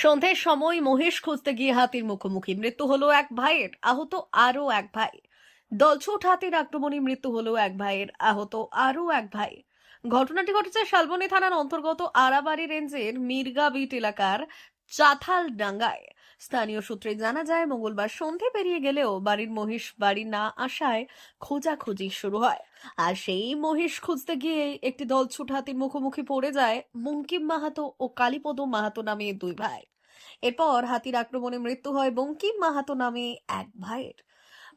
সন্ধ্যের সময় মহেশ খুঁজতে গিয়ে হাতির মুখোমুখি। মৃত্যু হলো এক ভাইয়ের, আহত আরও এক ভাই। দলছুট হাতির আক্রমণে মৃত্যু হলো এক ভাইয়ের, আহত আরও এক ভাই। ঘটনাটি ঘটেছে শালবনী থানার অন্তর্গত আরাবাড়ি রেঞ্জের মির্গাবিট এলাকার চাথাল ডাঙ্গায় স্থানীয় সূত্রে জানা যায়, মঙ্গলবার সন্ধে পেরিয়ে গেলেও বাড়ির মহিষ বাড়ি না আসায় খোঁজাখুঁজি শুরু হয়। আর সেই মহিষ খুঁজতে গিয়ে একটি দল ছুট হাতির মুখোমুখি পড়ে যায় বঙ্কিম মাহাতো ও কালীপদ মাহাতো নামে দুই ভাই। এরপর হাতির আক্রমণে মৃত্যু হয় বঙ্কিম মাহাতো নামে এক ভাইয়ের।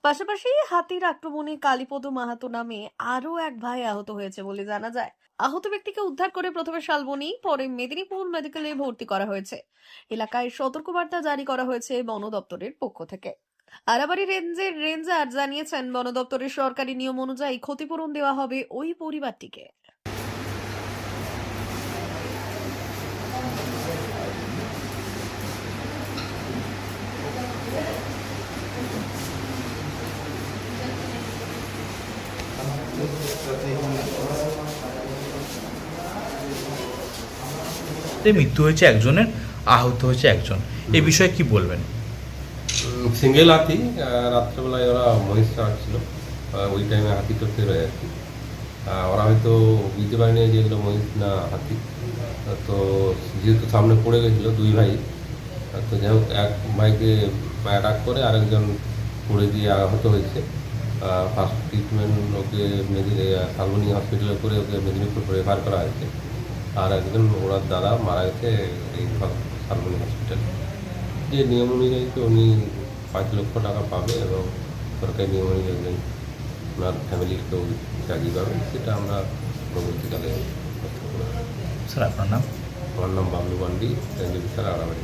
পাশাপাশি হাতির আক্রমণে কালীপদ মাহাতো নামে আরও এক ভাই আহত হয়েছে বলে জানা যায়। আহত ব্যক্তিকে উদ্ধার করে প্রথমে শালবনী, পরে মেদিনীপুর মেডিকেলে ভর্তি করা হয়েছে। এলাকায় সতর্কবার্তা জারি করা হয়েছে বন দপ্তরের পক্ষ থেকে। আরাবাড়ি রেঞ্জের রেঞ্জার জানিয়েছেন, বন দপ্তরের সরকারি নিয়ম অনুযায়ী ক্ষতিপূরণ দেওয়া হবে ওই পরিবারটিকে তে মৃত্যু হয়েছে একজনের, আহত হয়েছে একজন। এই বিষয়ে কি বলবেন? সিঙ্গেল হাতি রাত্রেবেলায় ওরা মহিষ ছিল ওই টাইমে হাতি তো ফেরোয় আর কি। ওরা হয়তো বুঝতে পারেনি যে এগুলো মহিষ না হাতি। তো যেহেতু সামনে পড়ে গেছিল দুই ভাই তো যাই হোক, এক ভাইকে অ্যাটাক করে আরেকজন পড়ে দিয়ে আহত হয়েছে। ফার্স্ট ট্রিটমেন্ট ওকে মেদি শালবনী হসপিটালে করে ওকে মেদিনীপুর রেফার করা হয়েছে। আর একজন ওনার দাদা মারা গেছে এই শালবনী হসপিটালে যে নিয়ম অনুযায়ী তো উনি পাঁচ লক্ষ টাকা পাবে এবং সরকারি নিয়ম অনুযায়ী ওনার ফ্যামিলির কেউ চাকরি পাবে সেটা আমরা পরবর্তীকালে স্যার আপনার নাম? আমার নাম বাবলু রেঞ্জ স্যার আড়াবাড়ি